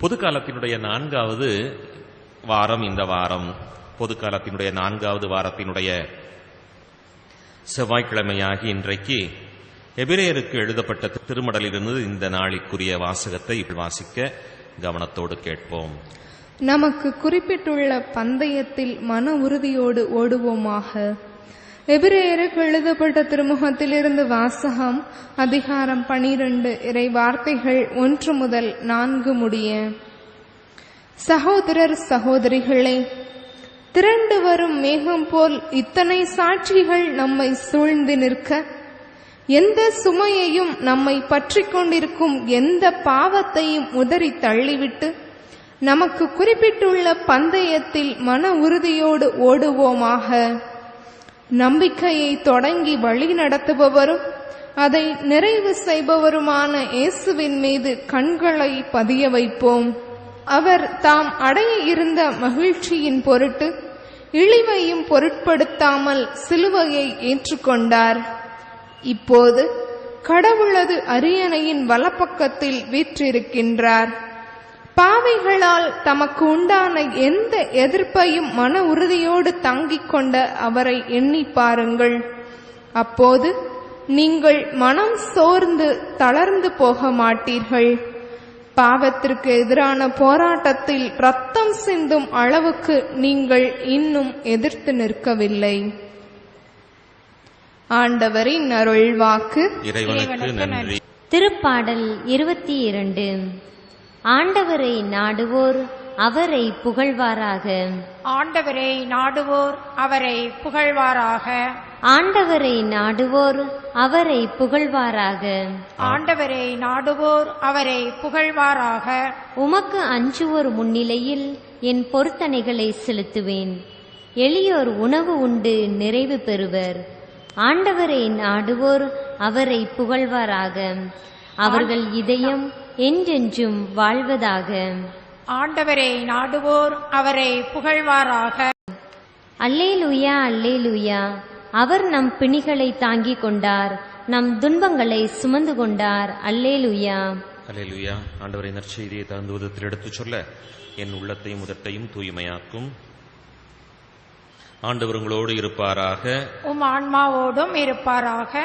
பொது காலத்தினுடைய நான்காவது வாரம் இந்த வாரம். பொது காலத்தினுடைய நான்காவது வாரத்தினுடைய செவ்வாய்க்கிழமையாகி இன்றைக்கு எபிரேயருக்கு எழுதப்பட்ட திருமடலிலிருந்து இந்த நாளிற்குரிய வாசகத்தை வாசிக்க கவனத்தோடு கேட்போம். நமக்கு குறிப்பிட்டுள்ள பந்தயத்தில் மன உறுதியோடு ஓடுவோமாக. எபிரேயருக்கு எழுதப்பட்ட திருமுகத்திலிருந்து வாசகம் அதிகாரம் பனிரெண்டு இறை வார்த்தைகள் ஒன்று முதல் நான்கு முடிய. சகோதரர் சகோதரிகளே திரண்டு வரும் மேகம் போல் இத்தனை சாட்சிகள் நம்மை சூழ்ந்து நிற்க எந்த சுமையையும் நம்மை பற்றிக் கொண்டிருக்கும் எந்த பாவத்தையும் உதறி தள்ளிவிட்டு நமக்கு குறிப்பிட்டுள்ள பந்தயத்தில் மன உறுதியோடு ஓடுவோமாக. நம்பிக்கையை தொடங்கி வழி நடத்துபவரும் அதை நிறைவு செய்பவருமான இயேசுவின் மீது கண்களை பதிய வைப்போம். அவர் தாம் அடைய இருந்த மகிழ்ச்சியின் பொருட்டு இழிவையும் பொருட்படுத்தாமல் சிலுவையை ஏற்றுக்கொண்டார். இப்போது கடவுளது அரியணையின் வலப்பக்கத்தில் வீற்றிருக்கின்றார். பாவைகளால் தமக்கு உண்டான எந்த எதிர்ப்பையும் மன உறுதியோடு தாங்கிக் கொண்ட அவரை எண்ணி பாருங்கள். அப்போது நீங்கள் மனம் சோர்ந்து தளர்ந்து போக மாட்டீர்கள். பாவத்திற்கு எதிரான போராட்டத்தில் ரத்தம் சிந்தும் அளவுக்கு நீங்கள் இன்னும் எதிர்த்து நிற்கவில்லை. ஆண்டவரின் அருள்வாக்கு. இறைவனுக்கு நன்றி. திருப்பாடல் இருபத்தி இரண்டு. ஆண்டவரை நாடுவோர் அவரை புகழ்வாராக. ஆண்டவரை நாடுவோர் அவரை புகழ்வாராக. ஆண்டவரை நாடுவோர் அவரை புகழ்வாராக. ஆண்டவரை நாடுவோர் அவரை புகழ்வாராக. உமக்கு அஞ்சுவோர் முன்னிலையில் என் பொருத்தனைகளை செலுத்துவேன். எளியோர் உணவு உண்டு நிறைவு பெறுவர். ஆண்டவரை நாடுவோர் அவரை புகழ்வாராக. அவர்கள் இதயம் என்றென்றும் வாழ்வதாக. ஆண்டவரை நாடுவோர் அவரை புகழ்வாராக. அல்லேலூயா அல்லேலூயா. அவர் நம் பிணிகளை தாங்கிக் கொண்டார். நம் துன்பங்களை சுமந்து கொண்டார். அல்லேலூயா. அல்லேலூயா. ஆண்டவரை நற்செய்தியை தகுந்த விதத்தில் எடுத்துச் சொல்ல என் உள்ளத்தையும் உதட்டையும் தூய்மையாக்கும். ஆண்டவர் உங்களோடு இருப்பாராக. உம் ஆன்மாவோடும் இருப்பாராக.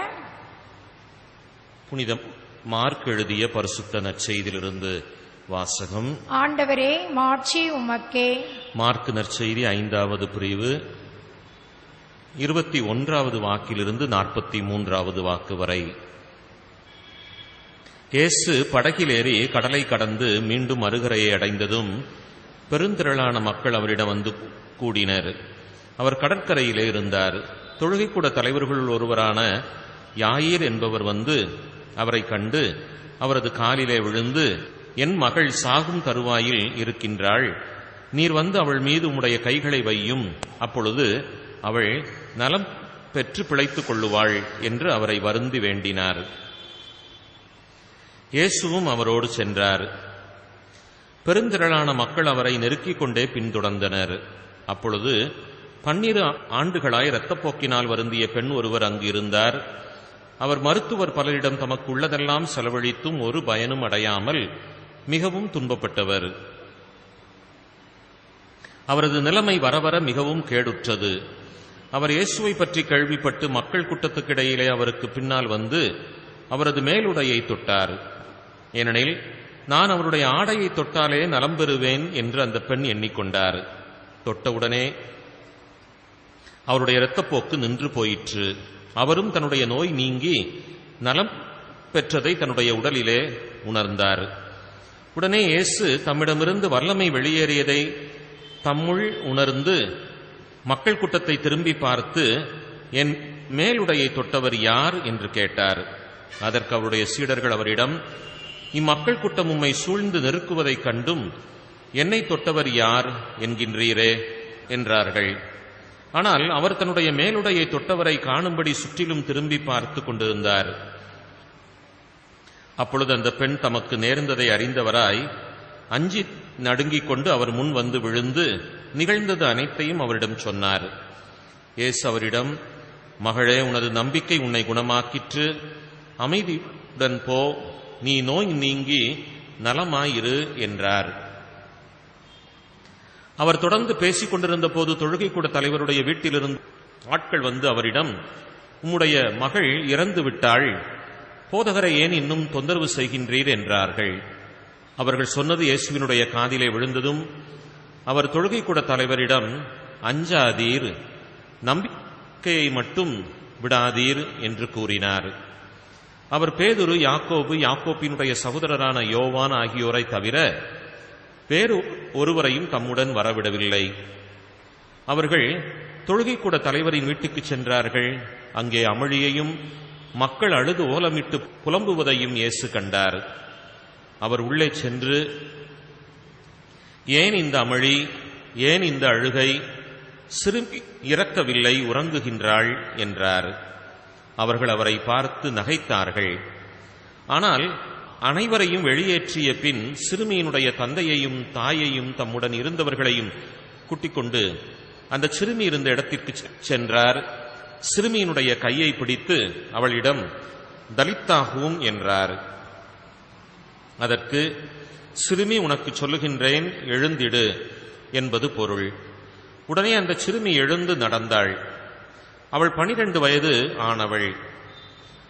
புனிதம் மார்க் எழுதிய பரிசுத்த நற்செய்தியிலிருந்து வாசகம். ஆண்டவரே மாட்சி உமக்கே. மார்க் நற்செய்தி ஐந்தாவது பிரிவு. இருபத்தி ஒன்றாவது வாக்கிலிருந்து நாற்பத்தி மூன்றாவது வாக்கு வரை. இயேசு படகிலேறி கடலை கடந்து மீண்டும் அருகரையை அடைந்ததும் பெருந்திரளான மக்கள் அவரிடம் வந்து கூடினர். அவர் கடற்கரையிலே இருந்தார். தொழுகைக்கூட தலைவர்களுள் ஒருவரான யாயீர் என்பவர் வந்து அவரை கண்டு அவரது காலிலே விழுந்து என் மகள் சாகும் தருவாயில் இருக்கின்றாள். நீர் வந்து அவள் மீது உம்முடைய கைகளை வையும். அப்பொழுது அவள் நலம் பெற்று பிழைத்துக் கொள்ளுவாள் என்று அவரை வருந்தி வேண்டினார். இயேசுவும் அவரோடு சென்றார். பெருந்திரளான மக்கள் அவரை நெருக்கிக் கொண்டே பின்தொடர்ந்தனர். அப்பொழுது பன்னிரு ஆண்டுகளாய் இரத்தப்போக்கினால் வருந்திய பெண் ஒருவர் அங்கு இருந்தார் அவர் மருத்துவர் பலரிடம் தமக்கு உள்ளதெல்லாம் செலவழித்தும் ஒரு பயனும் அடையாமல் மிகவும் துன்பப்பட்டவர். அவரது நிலைமை வரவர மிகவும் கேடுற்றது. அவர் இயேசுவை பற்றி கேள்விப்பட்டு மக்கள் கூட்டத்துக்கிடையிலே அவருக்கு பின்னால் வந்து அவரது மேலுடையை தொட்டார். ஏனெனில் நான் அவருடைய ஆடையை தொட்டாலே நலம் பெறுவேன் என்று அந்த பெண் எண்ணிக்கொண்டார். தொட்டவுடனே அவருடைய இரத்தப்போக்கு நின்று போயிற்று. அவரும் தன்னுடைய நோய் நீங்கி நலம் பெற்றதை தன்னுடைய உடலிலே உணர்ந்தார். உடனே இயேசு தம்மிடமிருந்து வல்லமை வெளியேறியதை தம்முள் உணர்ந்து மக்கள் கூட்டத்தை திரும்பி பார்த்து என் மேலுடையை தொட்டவர் யார்? என்று கேட்டார். அதற்கு அவருடைய சீடர்கள் அவரிடம் இம்மக்கள் கூட்டம் உம்மை சூழ்ந்து நெருக்குவதைக் கண்டும் என்னை தொட்டவர் யார் என்கின்றீரே? என்றார்கள். ஆனால் அவர் தன்னுடைய மேலுடையை தொட்டவரை காணும்படி சுற்றிலும் திரும்பி பார்த்து கொண்டிருந்தார். அப்பொழுது அந்த பெண் தமக்கு நேர்ந்ததை அறிந்தவராய் அஞ்சி நடுங்கிக் கொண்டு அவர் முன் வந்து விழுந்து நிகழ்ந்தது அனைத்தையும் அவரிடம் சொன்னார். இயேசு அவரிடம் மகளே உனது நம்பிக்கை உன்னை குணமாக்கிற்று. அமைதியுடன் போ. நீ நோய் நீங்கி நலமாயிரு என்றார். அவர் தொடர்ந்து பேசிக் கொண்டிருந்த போது தொழுகை கூட தலைவருடைய வீட்டிலிருந்து ஆட்கள் வந்து அவரிடம் உம்முடைய மகள் இறந்து விட்டாள். போதகரை ஏன் இன்னும் தொந்தரவு செய்கின்றீர்? என்றார்கள். அவர்கள் சொன்னது இயேசுவினுடைய காதிலே விழுந்ததும் அவர் தொழுகை கூட தலைவரிடம் அஞ்சாதீர். நம்பிக்கையை மட்டும் விடாதீர் என்று கூறினார். அவர் பேதுரு யாக்கோபு யாக்கோப்பினுடைய சகோதரரான யோவான் ஆகியோரை தவிர வேறு ஒருவரையும் தம்முடன் வரவிடவில்லை. அவர்கள் தொழுகை கூட தலைவரின் வீட்டுக்கு சென்றார்கள். அங்கே அமளியையும் மக்கள் அழுது ஓலமிட்டு புலம்புவதையும் இயேசு கண்டார். அவர் உள்ளே சென்று ஏன் இந்த அமளி? ஏன் இந்த அழுகை? சிறுமி இறக்கவில்லை உறங்குகின்றாள் என்றார். அவர்கள் அவரை பார்த்து நகைத்தார்கள். ஆனால் அனைவரையும் வெளியேற்றிய பின் சிறுமியினுடைய தந்தையையும் தாயையும் தம்முடன் இருந்தவர்களையும் கூட்டிக் கொண்டு அந்த சிறுமி இருந்த இடத்திற்கு செ- சென்றார். சிறுமியினுடைய கையை பிடித்து அவளிடம் தலித்தாகவும் என்றார். அதற்கு சிறுமி உனக்கு சொல்லுகின்றேன் எழுந்திடு என்பது பொருள். உடனே அந்த சிறுமி எழுந்து நடந்தாள். அவள் பனிரெண்டு வயது ஆனவள்.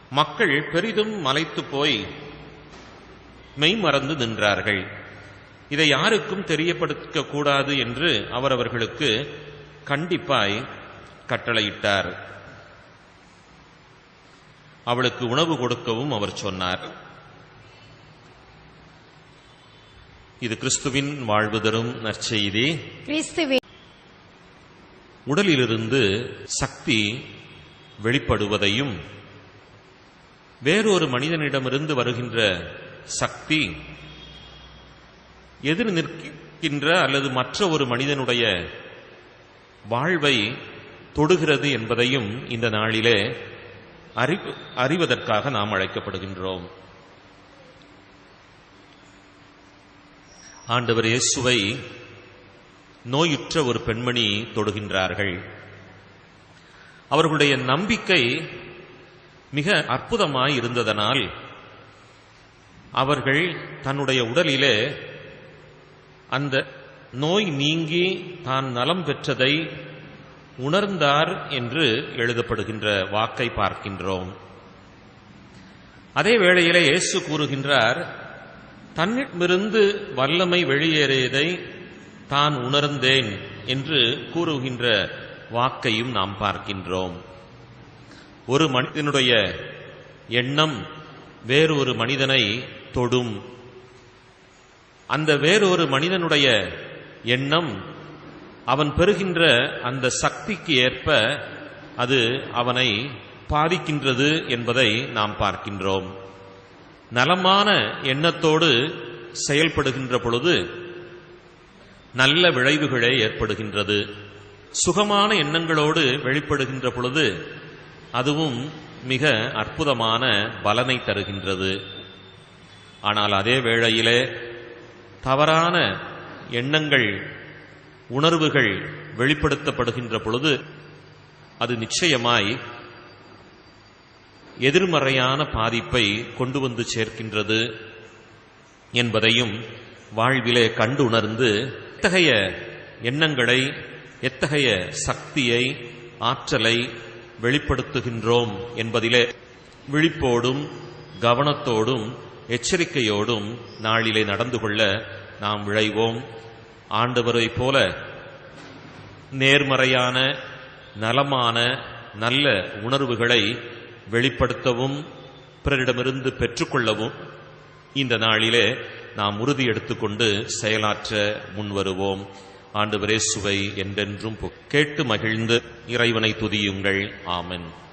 மக்கள் பெரிதும் மலைத்து போய் மெய்மறந்து நின்றார்கள். இதை யாருக்கும் தெரியப்படுத்த கூடாது என்று அவர் அவர்களுக்கு கண்டிப்பாய் கட்டளையிட்டார். அவளுக்கு உணவு கொடுக்கவும் அவர் சொன்னார். இது கிறிஸ்துவின் வாழ்வு தரும் நற்செய்தி. உடலிலிருந்து சக்தி வெளிப்படுவதையும் வேறொரு மனிதனிடமிருந்து வருகின்ற சக்தி. எதிர் நிற்கின்ற அல்லது மற்ற ஒரு மனிதனுடைய வாழ்வை தொடுகிறது என்பதையும் இந்த நாளிலே அறி அறிவதற்காக நாம் அழைக்கப்படுகின்றோம். ஆண்டவர் இயேசுவை நோயுற்ற ஒரு பெண்மணி தொடுகின்றார்கள். அவர்களுடைய நம்பிக்கை மிக அற்புதமாய் இருந்ததனால் அவர்கள் தன்னுடைய உடலிலே அந்த நோய் நீங்கி தான் நலம் பெற்றதை உணர்ந்தார் என்று எழுதப்படுகின்ற வாக்கை பார்க்கின்றோம். அதே வேளையிலே இயேசு கூறுகின்றார் தன்னிடமிருந்து வல்லமை வெளியேறியதை தான் உணர்ந்தேன் என்று கூறுகின்ற வாக்கையும் நாம் பார்க்கின்றோம். ஒரு மனிதனுடைய எண்ணம் வேறொரு மனிதனை தொடும். அந்த வேறொரு மனிதனுடைய எண்ணம் அவன் பெறுகின்ற அந்த சக்திக்கு ஏற்ப அது அவனை பாதிக்கின்றது என்பதை நாம் பார்க்கின்றோம். நலமான எண்ணத்தோடு செயல்படுகின்ற பொழுது நல்ல விளைவுகளே ஏற்படுகின்றது. சுகமான எண்ணங்களோடு வெளிப்படுகின்ற பொழுது அதுவும் மிக அற்புதமான பலனை தருகின்றது. ஆனால் அதே வேளையிலே தவறான எண்ணங்கள் உணர்வுகள் வெளிப்படுத்தப்படுகின்ற பொழுது அது நிச்சயமாய் எதிர்மறையான பாதிப்பை கொண்டு வந்து சேர்க்கின்றது என்பதையும் வாழ்விலே கண்டு உணர்ந்து எத்தகைய எண்ணங்களை எத்தகைய சக்தியை ஆற்றலை வெளிப்படுத்துகின்றோம் என்பதிலே விழிப்போடும் கவனத்தோடும் எச்சரிக்கையோடும் நாளிலே நடந்து கொள்ள நாம் விழைவோம். ஆண்டவரைப் போல நேர்மறையான நலமான நல்ல உணர்வுகளை வெளிப்படுத்தவும் பிறரிடமிருந்து பெற்றுக்கொள்ளவும் இந்த நாளிலே நாம் உறுதி எடுத்துக்கொண்டு செயலாற்ற முன்வருவோம். ஆண்டவரே சுவை என்றென்றும் கேட்டு மகிழ்ந்து இறைவனை துதியுங்கள். ஆமென்.